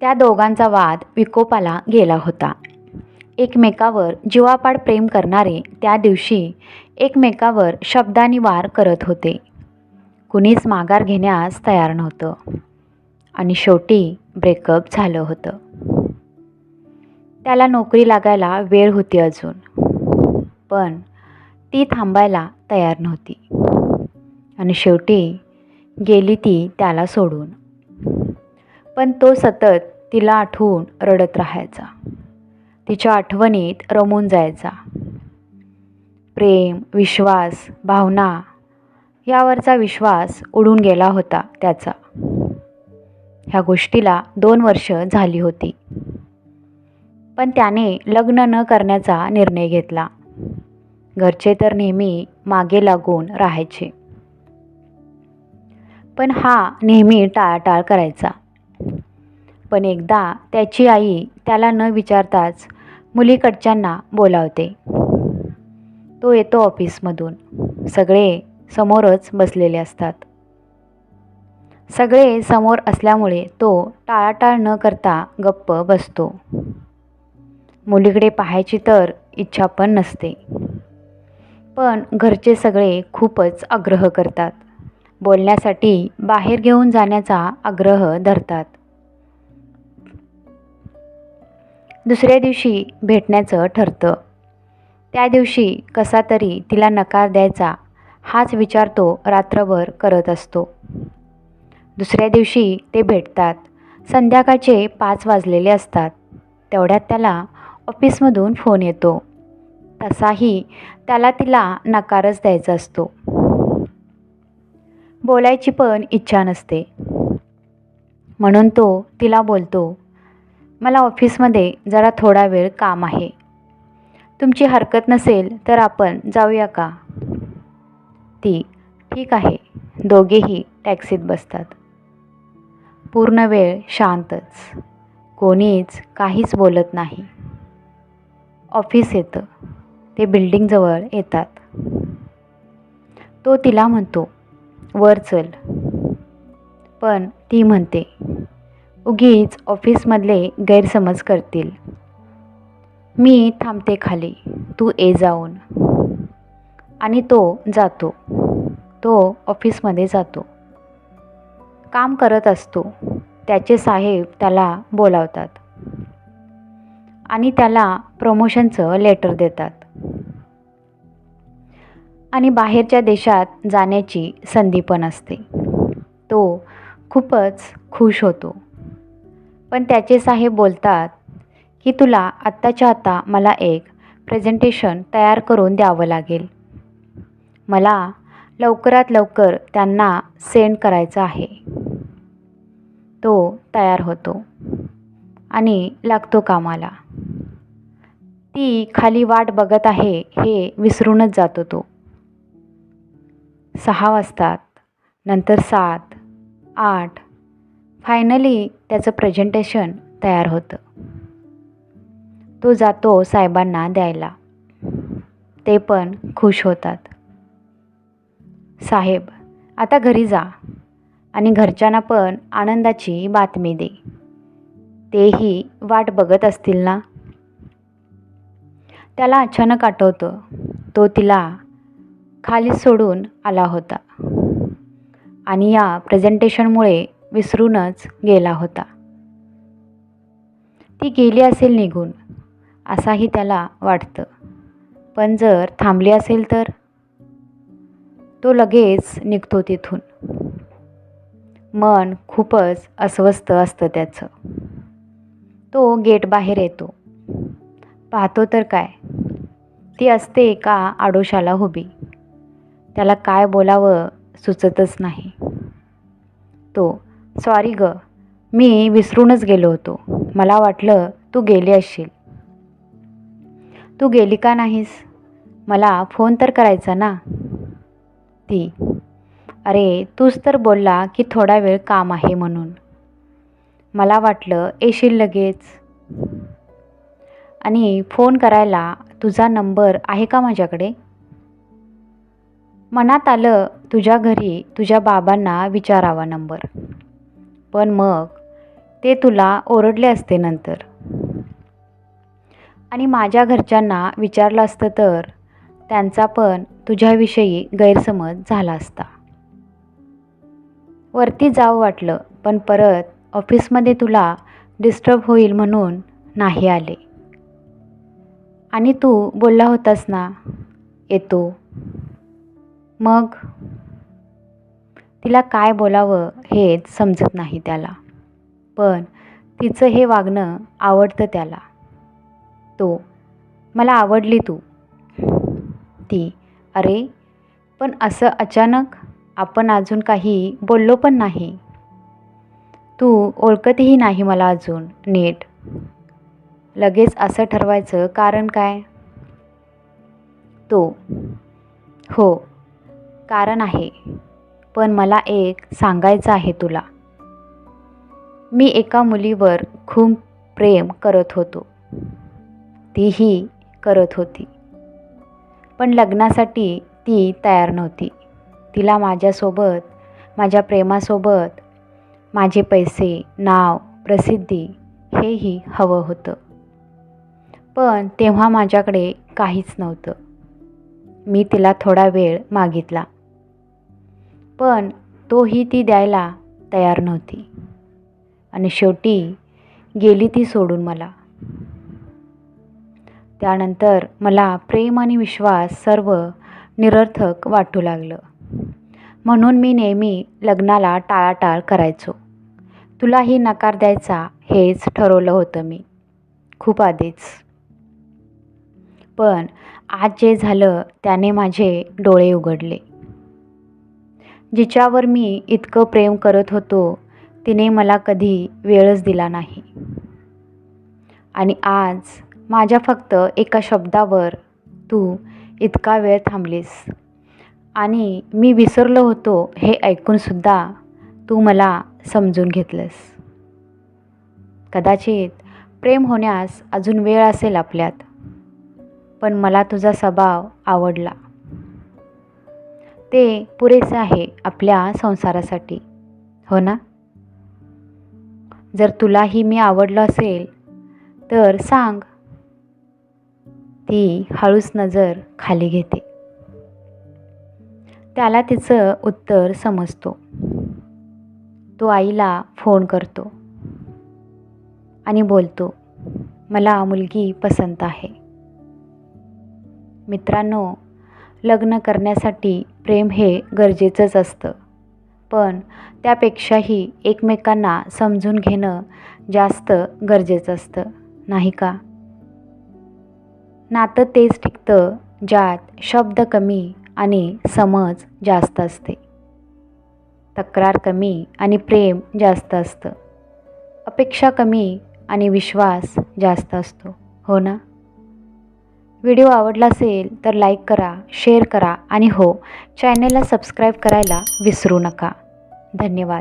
त्या दोघांचा वाद विकोपाला गेला होता. एकमेकावर जीवापाड प्रेम करणारे त्या दिवशी एकमेकावर शब्दांनी वार करत होते. कुणीच माघार घेण्यास तयार नव्हतं. आणि शेवटी ब्रेकअप झालं होतं. त्याला नोकरी लागायला वेळ होती अजून. पण ती थांबायला तयार नव्हती. आणि शेवटी गेली ती त्याला सोडून. पण तो सतत तिला आठवून रडत राहायचा. तिच्या आठवणीत रमून जायचा. प्रेम विश्वास भावना यावरचा विश्वास उडून गेला होता त्याचा. ह्या गोष्टीला दोन वर्ष झाली होती. पण त्याने लग्न न करण्याचा निर्णय घेतला. घरचे तर नेहमी मागे लागून राहायचे. पण हा नेहमी टाळाटाळ करायचा. पण एकदा त्याची आई त्याला न विचारताच मुलीकडच्यांना बोलावते. तो येतो ऑफिसमधून. सगळे समोरच बसलेले असतात. सगळे समोर असल्यामुळे तो टाळाटाळ न करता गप्प बसतो. मुलीकडे पाहायची तर इच्छा पण नसते. पण घरचे सगळे खूपच आग्रह करतात. बोलण्यासाठी बाहेर घेऊन जाण्याचा आग्रह धरतात. दुसऱ्या दिवशी भेटण्याचं ठरतं. त्या दिवशी कसा तरी तिला नकार द्यायचा हाच विचार तो रात्रभर करत असतो. दुसऱ्या दिवशी ते भेटतात. संध्याकाळचे पाच वाजलेले असतात. तेवढ्यात त्याला ऑफिसमधून फोन येतो. तसाही त्याला तिला नकारच द्यायचा असतो. बोलायची पण इच्छा नसते. म्हणून तो तिला बोलतो मला ऑफिसमध्ये जरा थोडा वेळ काम आहे. तुमची हरकत नसेल तर आपण जाऊया का? ती ठीक आहे. दोघेही टॅक्सीत बसतात. पूर्ण वेळ शांतच. कोणीच काहीच बोलत नाही. ऑफिस येतं. ते बिल्डिंगजवळ येतात. तो तिला म्हणतो वर चल. पण ती म्हणते उगीच ऑफिसमधले गैरसमज करतील. मी थांबते खाली. तू ए जाऊन. आणि तो जातो. तो ऑफिसमध्ये जातो. काम करत असतो. त्याचे साहेब त्याला बोलावतात. आणि त्याला प्रमोशनचं लेटर देतात. आणि बाहेरच्या देशात जाण्याची संधी पण असते. तो खूपच खुश होतो. पण त्याचे साहेब बोलतात की तुला आत्ताच्या आत्ता मला एक प्रेझेंटेशन तयार करून द्यावं लागेल. मला लवकरात लवकर त्यांना सेंड करायचं आहे. तो तयार होतो आणि लागतो कामाला. ती खाली वाट बघत आहे हे विसरूनच जातो तो. सहा वाजतात नंतर सात आठ फायनली त्याचं प्रेझेंटेशन तयार होतं. तो जातो साहेबांना द्यायला. ते पण खुश होतात. साहेब आता घरी जा आणि घरच्यांना पण आनंदाची बातमी दे. तेही वाट बघत असतील ना? त्याला अचानक आठवतं तो तिला खाली सोडून आला होता. आणि या प्रेझेंटेशनमुळे विसरूनच गेला होता. ती गेली असेल निघून असाही त्याला वाटतं. पण जर थांबली असेल तर? तो लगेच निघतो तिथून. मन खूपच अस्वस्थ असतं त्याचं. तो गेट बाहेर येतो. पाहतो तर काय? ती असते एका आडोशाला उभी. त्याला काय बोलावं सुचतच नाही. तो सॉरी ग. मी विसरूनच गेलो होतो. मला वाटलं तू गेली असशील. तू गेली का नाहीस? मला फोन तर करायचा ना? ती. अरे तूच तर बोलला की थोडा वेळ काम आहे म्हणून. मला वाटलं येशील लगेच. आणि फोन करायला तुझा नंबर आहे का माझ्याकडे? मनात आलं तुझ्या घरी तुझ्या बाबांना विचारावा नंबर. पण मग ते तुला ओरडले असते नंतर. आणि माझ्या घरच्यांना विचारलं असतं तर त्यांचा पण तुझ्याविषयी गैरसमज झाला असता. वरती जावं वाटलं पण परत ऑफिसमध्ये तुला डिस्टर्ब होईल म्हणून नाही आले. आणि तू बोलला होतास ना येतो. मग? तिला काय बोलावं हेच समजत नाही त्याला. पण तिचं हे वागणं आवडतं त्याला. तो मला आवडली तू. ती अरे पण असं अचानक आपण अजून काही बोललो पण नाही. तू ओळखतही नाही मला अजून नीट. लगेच असं ठरवायचं कारण काय? तो हो कारण आहे. पण मला एक सांगायचं आहे तुला. मी एका मुलीवर खूप प्रेम करत होतो. तीही करत होती. पण लग्नासाठी ती तयार नव्हती. तिला माझ्यासोबत माझ्या प्रेमासोबत माझे पैसे नाव प्रसिद्धी हेही हवं होतं. पण तेव्हा माझ्याकडे काहीच नव्हतं. मी तिला थोडा वेळ मागितला. पण तोही ती द्यायला तयार नव्हती. आणि शेवटी गेली ती सोडून मला. त्यानंतर मला प्रेम आणि विश्वास सर्व निरर्थक वाटू लागलं. म्हणून मी नेहमी लग्नाला टाळाटाळ करायचो. तुलाही नकार द्यायचा हेच ठरवलं होतं मी. खूप आधीच. पण आज जे झालं त्याने माझे डोळे उघडले. जिच्यावर मी इतकं प्रेम करत होतो तिने मला कधी वेळच दिला नाही. आणि आज माझ्या फक्त एका शब्दावर तू इतका वेळ थांबलीस. आणि मी विसरलो होतो हे ऐकूनसुद्धा तू मला समजून घेतलंस. कदाचित प्रेम होण्यास अजून वेळ असेल आपल्यात पण मला तुझा स्वभाव आवडला. ते पुरेसे आहे आपल्या संसारासाठी. हो ना? जर तुलाही मी आवडलं असेल तर सांग. ती हळूच नजर खाली घेते. त्याला तिचं उत्तर समजतो. तो आईला फोन करतो आणि बोलतो मला मुलगी पसंत आहे. मित्रांनो लग्न करण्यासाठी प्रेम हे गरजेचंच असतं. पण त्यापेक्षाही एकमेकांना समजून घेणं जास्त गरजेचं असतं नाही का? नातं तेच टिकतं ज्यात शब्द कमी आणि समज जास्त असते. तक्रार कमी आणि प्रेम जास्त असतं. अपेक्षा कमी आणि विश्वास जास्त असतो हो ना? व्हिडिओ आवडला असेल तर लाईक करा शेअर करा आणि हो चॅनलला सबस्क्राईब करायला विसरू नका. धन्यवाद.